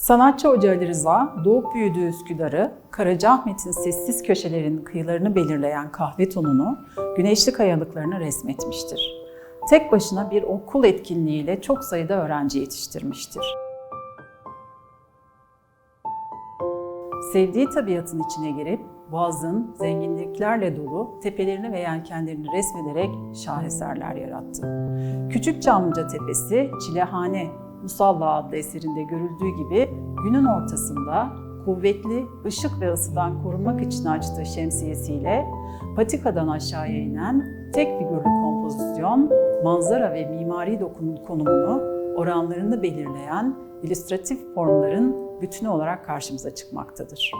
Sanatçı Hoca Ali Rıza, doğup büyüdüğü Üsküdar'ı, Karacaahmet'in sessiz köşelerinin kıyılarını belirleyen kahve tonunu, güneşli kayalıklarını resmetmiştir. Tek başına bir okul etkinliğiyle çok sayıda öğrenci yetiştirmiştir. Sevdiği tabiatın içine girip Boğaz'ın zenginliklerle dolu tepelerini ve yelkenlerini resmederek şaheserler yarattı. Küçük Çamlıca Tepesi, Çilehane Musalla adlı eserinde görüldüğü gibi günün ortasında kuvvetli ışık ve ısıdan korunmak için açtığı şemsiyesiyle patikadan aşağıya inen tek figürlü kompozisyon, manzara ve mimari dokunun konumunu, oranlarını belirleyen illüstratif formların bütünü olarak karşımıza çıkmaktadır.